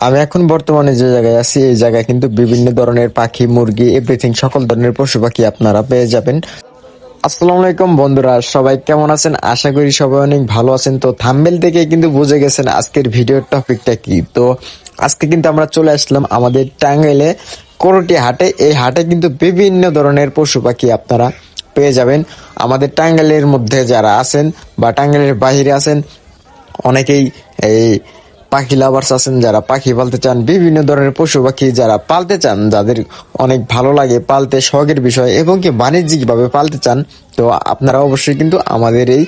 আমি এখন বর্তমানে যে জায়গায় আছি, এই জায়গায় কিন্তু বিভিন্ন ধরনের পাখি, মুরগি এভরিথিং সকল ধরনের পশু পাখি আপনারা পেয়ে যাবেন। আসসালামু আলাইকুম বন্ধুরা, সবাই কেমন আছেন? আশা করি সবাই অনেক ভালো আছেন। তো থাম্বেল থেকে কিন্তু বুঝে গেছেন আজকের ভিডিওর টপিকটা কি। তো আজকে কিন্তু আমরা চলে আসলাম আমাদের টাঙ্গাইলে করটি হাটে। এই হাটে কিন্তু বিভিন্ন ধরনের পশু পাখি আপনারা পেয়ে যাবেন। আমাদের টাঙ্গাইলের মধ্যে যারা আছেন বা টাঙ্গাইলের বাইরে আছেন, অনেকেই এই পাখি লাভার্স আছেন, যারা পাখি পালতে চান, বিভিন্ন ধরনের পশু পাখি যারা পালতে চান, যাদের অনেক ভালো লাগে পালতে, শখের বিষয় এবং কি বাণিজ্যিক ভাবে পালতে চান, তো আপনারা অবশ্যই কিন্তু আমাদের এই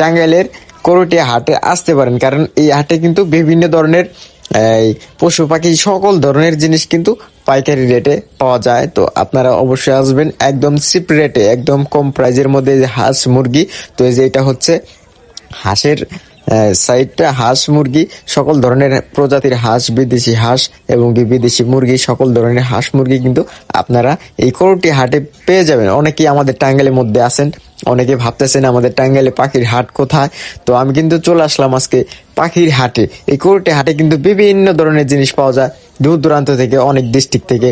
টাঙ্গাইলের করটিয়া হাটে আসতে পারেন। কারণ এই হাটে কিন্তু বিভিন্ন ধরনের, এই পশু পাখি, সকল ধরনের জিনিস কিন্তু পাইকারি রেটে পাওয়া যায়। তো আপনারা অবশ্যই আসবেন একদম চিপ রেটে একদম কম প্রাইজের মধ্যে হাঁস মুরগি। তো এই যে এটা হচ্ছে হাঁসের সাইডটা হাঁস মুরগি, সকল ধরনের প্রজাতির হাঁস, বিদেশি হাঁস এবং বিদেশি মুরগি, সকল ধরনের হাঁস মুরগি কিন্তু আপনারা এই করোটি হাটে পেয়ে যাবেন। অনেকেই আমাদের টাঙ্গাইলের মধ্যে আছেন, অনেকে ভাবতেছেন আমাদের টাঙ্গাইলে পাখির হাট কোথায়। তো আমি কিন্তু চলে আসলাম আজকে পাখির হাটে। এই করোটি হাটে কিন্তু বিভিন্ন ধরনের জিনিস পাওয়া যায়। দূর দূরান্ত থেকে, অনেক ডিস্ট্রিক্ট থেকে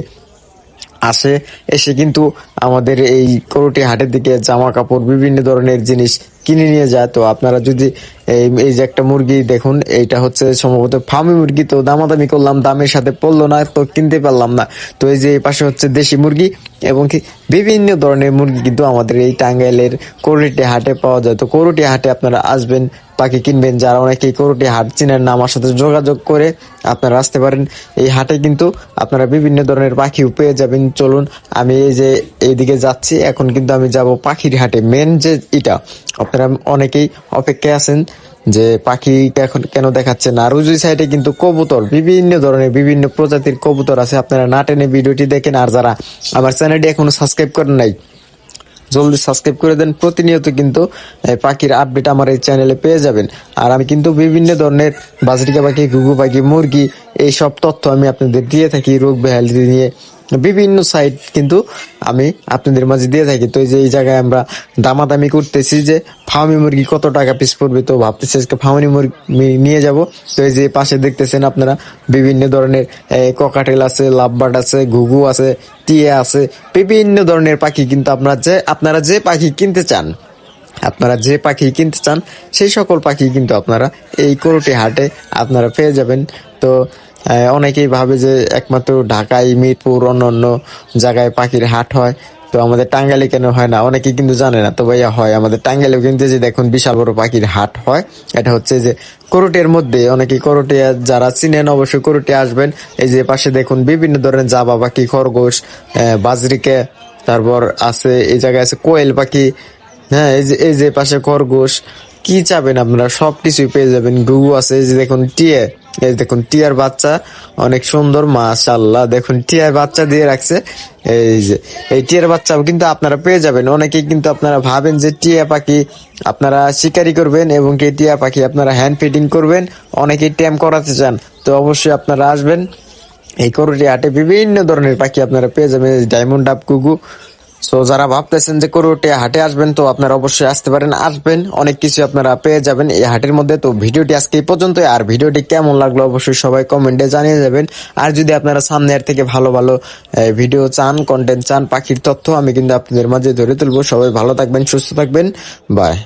আসে। এসে কিন্তু আমাদের এই করোটি হাটের দিকে জামা কাপড়, বিভিন্ন ধরনের জিনিস কিনে নিয়ে যায়। তো আপনারা যদি এই এই যে একটা মুরগি দেখুন, এইটা হচ্ছে সম্ভবত ফার্মি মুরগি। তো দামাদামি করলাম, দামের সাথে পড়ল না, তো কিনতে পারলাম না। তো এই যে পাশে হচ্ছে দেশি মুরগি এবং কি বিভিন্ন ধরনের মুরগি কিন্তু আমাদের এই টাঙ্গাইলের কোরুটি হাটে পাওয়া যায়। তো কোরুটি হাটে আপনারা আসবেন পাখি কিনবেন। যারা অনেকেই করোটি হাট চিনেন না, আমার সাথে যোগাযোগ করে আপনারা আসতে পারেন। এই হাটে কিন্তু আপনারা বিভিন্ন ধরনের পাখিও পেয়ে যাবেন। চলুন, আমি এই যে এইদিকে যাচ্ছি, এখন কিন্তু আমি যাব পাখির হাটে। মেন যে এটা আপনারা অনেকেই অপেক্ষায় আছেন যে পাখি এখন কেন দেখাচ্ছে না। রুজুই সাইডে কিন্তু কবুতর, বিভিন্ন ধরনের, বিভিন্ন প্রজাতির কবুতর আছে। আপনারা না টেনে ভিডিওটি দেখেন। আর যারা আমার চ্যানেলটি এখনও সাবস্ক্রাইব করেন নাই জলদি সাবস্ক্রাইব করে দেন। প্রতিনিয়ত কিন্তু পাখির আপডেট আমার এই চ্যানেলে পেয়ে যাবেন। আর আমি কিন্তু বিভিন্ন ধরনের বাজরিকা পাখি, ঘুঘু পাখি, মুরগি, এইসব তথ্য আমি আপনাদের দিয়ে থাকি রোগ বেহালি নিয়ে। বিভিন্ন সাইট কিন্তু আমি আপনাদের মাঝে দিয়ে থাকি। তো এই যে এই জায়গায় আমরা দামাদামি করতেছি যে ফার্মি মুরগি কত টাকা পিস পড়বে, তো ভাবতেছি আজকে ফার্মি মুরগি নিয়ে যাব। তো এই যে পাশে দেখতেছেন আপনারা বিভিন্ন ধরনের ককাটেল আছে, লাভবার্ড আছে, ঘুঘু আছে, টিয়া আছে, বিভিন্ন ধরনের পাখি কিন্তু আপনারা যে আপনারা যে পাখি কিনতে চান আপনারা যে পাখি কিনতে চান, সেই সকল পাখি কিন্তু আপনারা এই করোটি হাটে আপনারা পেয়ে যাবেন। তো অনেকেই ভাবে যে একমাত্র ঢাকায় মিরপুর অন্য অন্য জায়গায় পাখির হাট হয়। তো আমাদের টাঙ্গাইলে কেন হয় না? অনেকে কিন্তু জানে না। তো ভাইয়া হয় আমাদের টাঙ্গাইলেও কিন্তু যে দেখুন বিশাল বড় পাখির হাট হয়। এটা হচ্ছে যে করোটের মধ্যে অনেকে করোটে যারা চিনেন অবশ্যই করোটে আসবেন। এই যে পাশে দেখুন বিভিন্ন ধরনের জাবা পাখি, খরগোশ বাজরিকে, তারপর আছে, এই জায়গায় আছে কোয়েল পাখি হ্যাঁ এই যে এই যে পাশে খরগোশ, কি চাবেন আপনারা? সবকিছুই পেয়ে যাবেন। গুগু আছে, এই যে দেখুন টিয়ে। এই দেখুন টিয়ার বাচ্চা, অনেক সুন্দর মাশাল্লাহ দেখুন টিয়ার বাচ্চা দিয়ে রাখছে। এই যে এই টিয়ার বাচ্চা কিন্তু আপনারা পেয়ে যাবেন। অনেকেই কিন্তু আপনারা ভাবেন যে টিয়া পাখি আপনারা শিকারি করবেন এবং কি টিয়া পাখি আপনারা হ্যান্ড ফিডিং করবেন। অনেকেই ট্যাম করাতে চান, তো অবশ্যই আপনারা আসবেন। এই করুটি হাটে বিভিন্ন ধরনের পাখি আপনারা পেয়ে যাবেন। ডায়মন্ড ডাব কুগু সো যারা ভাবতেছেন যে করুটি হাটে আসবেন, তো আপনারা অবশ্যই আসতে পারেন, আসবেন। অনেক কিছু আপনারা পেয়ে যাবেন এই হাটের মধ্যে। তো ভিডিওটি আজকে এই পর্যন্ত আর ভিডিওটি কেমন লাগল অবশ্যই সবাই কমেন্টে জানিয়ে যাবেন। আর যদি আপনারা সামনের থেকে ভালো ভালো ভিডিও চান কন্টেন্ট চান, পাখির তথ্য, আমি কিন্তু আপনাদের মাঝে ধরে তুলবো। সবাই ভালো থাকবেন, সুস্থ থাকবেন। বাই